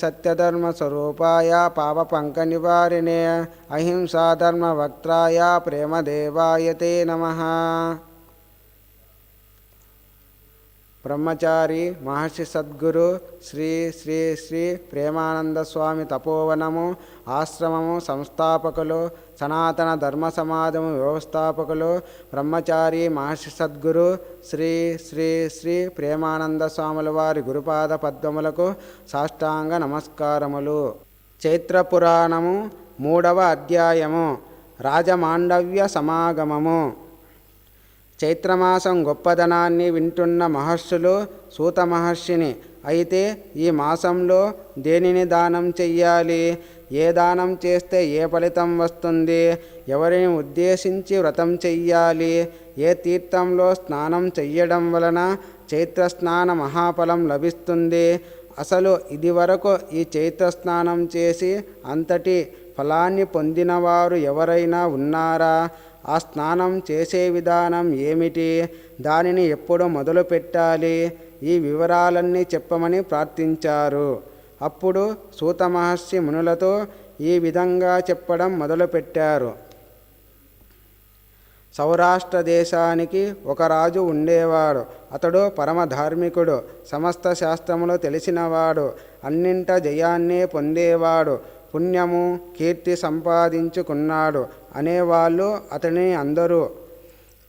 సత్యధర్మస్వరూపాయ పాపపంకనివారిణే అహింసాధర్మవక్త్రాయ ప్రేమదేవాయ తే నమ. బ్రహ్మచారి మహర్షి సద్గురు శ్రీ శ్రీ శ్రీ ప్రేమానంద స్వామి తపోవనము ఆశ్రమము సంస్థాపకులు సనాతన ధర్మ సమాజము వ్యవస్థాపకులు బ్రహ్మచారి మహర్షి సద్గురు శ్రీ శ్రీ శ్రీ ప్రేమానంద స్వాముల వారి గురుపాద పద్మములకు సాష్టాంగ నమస్కారములు. చైత్ర పురాణము మూడవ అధ్యాయము రాజమాండవ్య సమాగమము. చైత్రమాసం గొప్పదనాన్ని వింటున్న మహర్షులు సూత మహర్షిని అయితే ఈ మాసంలో దేనిని దానం చెయ్యాలి? ఏ దానం చేస్తే ఏ ఫలితం వస్తుంది? ఎవరిని ఉద్దేశించి వ్రతం చెయ్యాలి? ఏ తీర్థంలో స్నానం చెయ్యడం వలన చైత్ర స్నాన మహాఫలం లభిస్తుంది? అసలు ఇదివరకు ఈ చైత్ర స్నానం చేసి అంతటి ఫలాన్ని పొందినవారు ఎవరైనా ఉన్నారా? ఆ స్నానం చేసే విధానం ఏమిటి? దానిని ఎప్పుడు మొదలు పెట్టాలి? ఈ వివరాలన్నీ చెప్పమని ప్రార్థించారు. అప్పుడు సూత మహర్షి మునులతో ఈ విధంగా చెప్పడం మొదలుపెట్టారు సౌరాష్ట్ర దేశానికి ఒక రాజు ఉండేవాడు. అతడు పరమ ధార్మికుడు. సమస్త శాస్త్రములు తెలిసినవాడు. అన్నింట జయాన్నే పొందేవాడు. పుణ్యము కీర్తి సంపాదించుకున్నాడు అనేవాళ్ళు అతని అందరూ.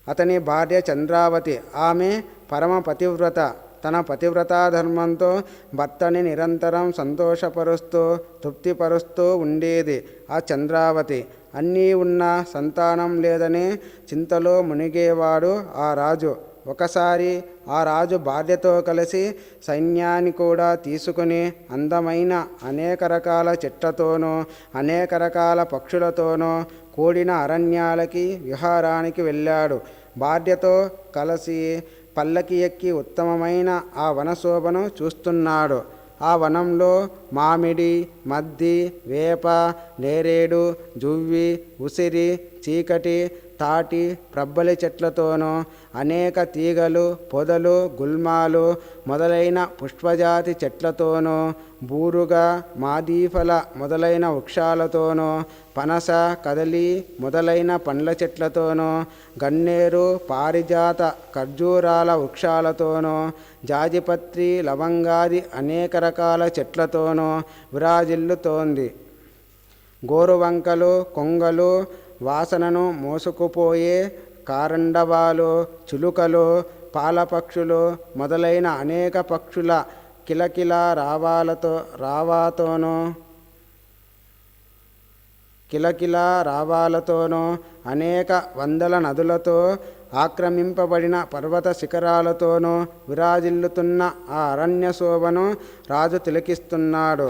అతని భార్య చంద్రావతి ఆమె పరమ పతివ్రత. తన పతివ్రతాధర్మంతో భర్తని నిరంతరం సంతోషపరుస్తూ తృప్తిపరుస్తూ ఉండేది ఆ చంద్రావతి. అన్నీ ఉన్న సంతానం లేదని చింతలో మునిగేవాడు ఆ రాజు. ఒకసారి ఆ రాజు భార్యతో కలిసి సైన్యాన్ని కూడా తీసుకుని అందమైన అనేక రకాల చెట్లతోనూ అనేక రకాల పక్షులతోనూ కూడిన అరణ్యాలకి విహారానికి వెళ్ళాడు. భార్యతో కలిసి పల్లకి ఎక్కి ఉత్తమమైన ఆ వనశోభను చూస్తున్నాడు. ఆ వనంలో మామిడి మద్ది వేప నేరేడు జువ్వి ఉసిరి చీకటి తాటి ప్రబ్బలి చెట్లతోనూ అనేక తీగలు పొదలు గుల్మాలు మొదలైన పుష్పజాతి చెట్లతోనూ బూరుగ మాదీఫల మొదలైన వృక్షాలతోనూ పనస కదలి మొదలైన పండ్ల చెట్లతోనూ గన్నేరు పారిజాత ఖర్జూరాల వృక్షాలతోనూ జాజిపత్రి లవంగాది అనేక రకాల చెట్లతోనూ విరాజిల్లుతోంది. గోరువంకలు కొంగలు వాసనను మోసుకుపోయే కారండవాలు చులుకలు పాలపక్షులు మొదలైన అనేక పక్షుల కిలకిల రావాలతో రావాతోనూ కిలకిల రావాలతోనూ అనేక వందల నదులతో ఆక్రమింపబడిన పర్వత శిఖరాలతోనూ విరాజిల్లుతున్న ఆ అరణ్య శోభను రాజు తిలకిస్తున్నాడు.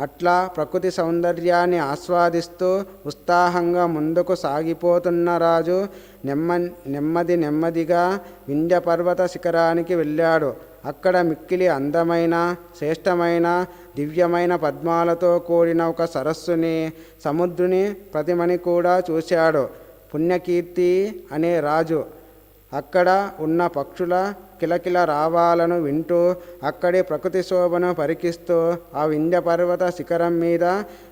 అట్లా ప్రకృతి సౌందర్యాన్ని ఆస్వాదిస్తూ ఉత్సాహంగా ముందుకు సాగిపోతున్న రాజు నెమ్మ నెమ్మది నెమ్మదిగా వింధ్య పర్వత శిఖరానికి వెళ్ళాడు. అక్కడ మిక్కిలి అందమైన శ్రేష్టమైన దివ్యమైన పద్మాలతో కూడిన ఒక సరస్సుని సముద్రుని ప్రతిమని కూడా చూశాడు. పుణ్యకీర్తి అనే రాజు. అక్కడ ఉన్న పక్షుల కిలకిల రావాలను వింటూ అక్కడి ప్రకృతి శోభను పరికిస్తూ ఆ వింధ్య పర్వత శిఖరం మీద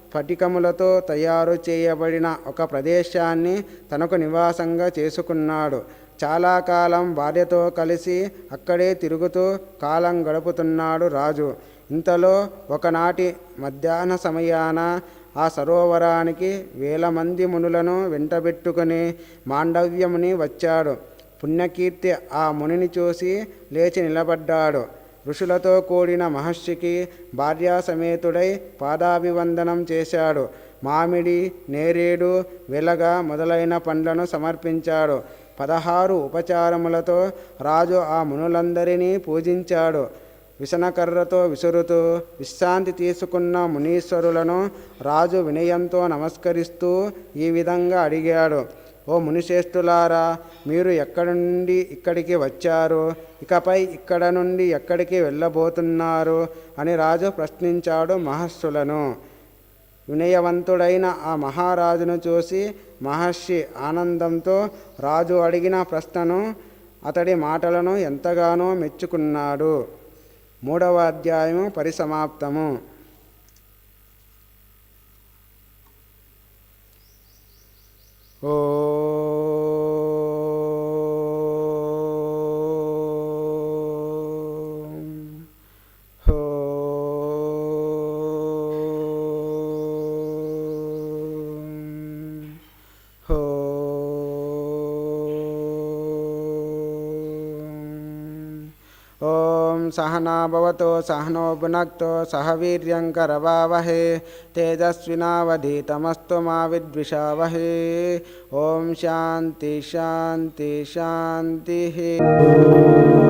స్ఫటికములతో తయారు చేయబడిన ఒక ప్రదేశాన్ని తనకు నివాసంగా చేసుకున్నాడు. చాలా కాలం భార్యతో కలిసి అక్కడే తిరుగుతూ కాలం గడుపుతున్నాడు రాజు. ఇంతలో ఒకనాటి మధ్యాహ్న సమయాన ఆ సరోవరానికి వేల మంది మునులను వెంటబెట్టుకుని మాండవ్యముని వచ్చాడు. పుణ్యకీర్తి ఆ మునిని చూసి లేచి నిలబడ్డాడు. ఋషులతో కూడిన మహర్షికి భార్యాసమేతుడై పాదాభివందనం చేశాడు. మామిడి నేరేడు వెలగ మొదలైన పండ్లను సమర్పించాడు. పదహారు ఉపచారములతో రాజు ఆ మునులందరినీ పూజించాడు. విసనకర్రతో విసురుతూ విశ్రాంతి తీసుకున్న మునీశ్వరులను రాజు వినయంతో నమస్కరిస్తూ ఈ విధంగా అడిగాడు. ఓ మునిశ్రేష్ఠులారా మీరు ఎక్కడి నుండి ఇక్కడికి వచ్చారు? ఇకపై ఇక్కడ నుండి ఎక్కడికి వెళ్ళబోతున్నారు? అని రాజు ప్రశ్నించాడు మహర్షులను. వినయవంతుడైన ఆ మహారాజును చూసి మహర్షి ఆనందంతో రాజు అడిగిన ప్రశ్నను అతడి మాటలను ఎంతగానో మెచ్చుకున్నాడు. మూడవ అధ్యాయము పరిసమాప్తము. ఓ ॐ सहना भवतो सह वीर्यङ्करवावहे तेजस्विनावधीतमस्तु मा विद्विषावहे। ॐ शान्ति शान्ति शान्तिः।